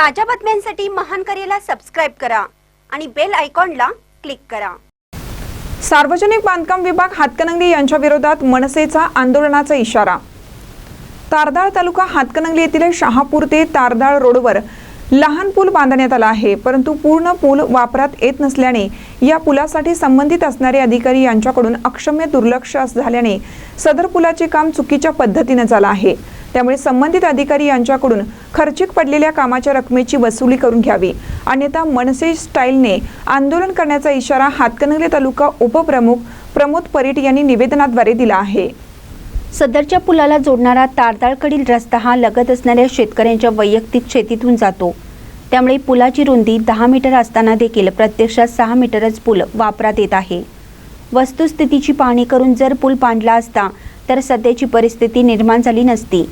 ताज्या बातम्यांसाठी महान करेला सबस्क्राईब करा आणि बेल आयकॉनला क्लिक करा. सार्वजनिक बांधकाम विभाग हातकणंगले यांच्या विरोधात मनसेचा आंदोलनाचा इशारा. तारदाळ तालुका हातकणंगले येथील शहापूर ते तारदाळ रोडवर लहान पूल बांधण्यात आला आहे परंतु पूर्ण पूल वापरात येत नसल्याने या पुलासाठी संबंधित असणारे अधिकारी यांच्याकडून अक्षम्य दुर्लक्ष झाल्याने सदर पुलाचे काम चुकीच्या पद्धतीने झालं आहे. त्यामुळे संबंधित अधिकारी यांच्याकडून खर्चिक पडलेल्या कामाच्या रकमेची वसुली करून घ्यावी. अन्यथा मनसे स्टाईलने आंदोलन करण्याचा इशारा हातकणंगले तालुका उपप्रमुख प्रमोद परीट यांनी निवेदनाद्वारे दिला आहे. सदरच्या पुलाला जोडणारा तारदाळकडील रस्ता हा लगत असणाऱ्या शेतकऱ्यांच्या वैयक्तिक शेतीतून जातो. त्यामुळे पुलाची रुंदी दहा मीटर असताना देखील प्रत्यक्षात सहा मीटरच पूल वापरात येत आहे. वस्तुस्थितीची पाहणी करून जर पूल बांधला असता तर सध्याची परिस्थिती निर्माण झाली नसती.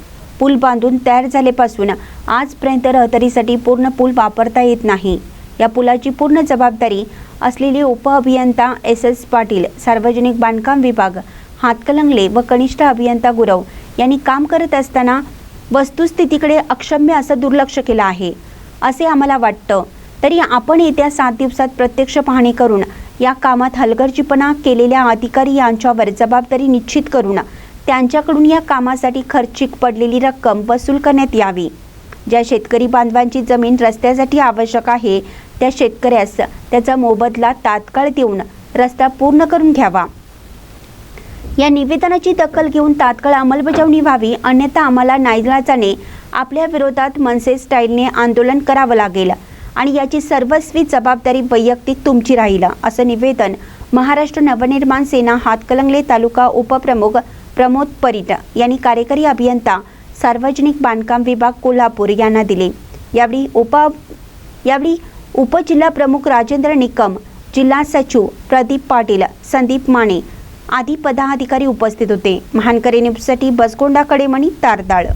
पूल बांधून तयार झालेपासून आजपर्यंत रहदारीसाठी पूर्ण पूल वापरता येत नाही. या पुलाची पूर्ण जबाबदारी असलेले उपअभियंता एस. एस. पाटील सार्वजनिक बांधकाम विभाग हातकलंगले व कनिष्ठ अभियंता गुरव यांनी काम करत असताना वस्तुस्थितीकडे अक्षम्य असं दुर्लक्ष केलं आहे. असे आम्हाला वाटतं. तरी आपण येत्या सात दिवसात प्रत्यक्ष पाहणी करून या कामात हलगर्जीपणा केलेल्या अधिकारी यांच्यावर जबाबदारी निश्चित करून त्यांच्याकडून या कामासाठी खर्चिक पडलेली रक्कम वसूल करण्यात यावी. ज्या शेतकरी बांधवांची जमीन रस्त्यासाठी आवश्यक आहे त्या शेतकऱ्यास त्याचा मोबदला तात्काळ देऊन रस्ता पूर्ण करून घ्यावा. या निवेदनाची दखल घेऊन तात्काळ अंमलबजावणी व्हावी अन्यथा आम्हाला नाईलाजाने आपल्या विरोधात मनसे स्टाईलने आंदोलन करावं लागेल आणि याची सर्वस्वी जबाबदारी वैयक्तिक तुमची राहील असं निवेदन महाराष्ट्र नवनिर्माण सेना हातकलंगले तालुका उपप्रमुख प्रमोद परीट यांनी कार्यकारी अभियंता सार्वजनिक बांधकाम विभाग कोल्हापूर यांना दिले. यावेळी उप यावेळी उपजिल्हा प्रमुख राजेंद्र निकम जिल्हा सचिव प्रदीप पाटील संदीप माने आदी पदाधिकारी उपस्थित होते. महानकरी न्यूजसाठी बसगोंडा कडेमणी तारदाळ.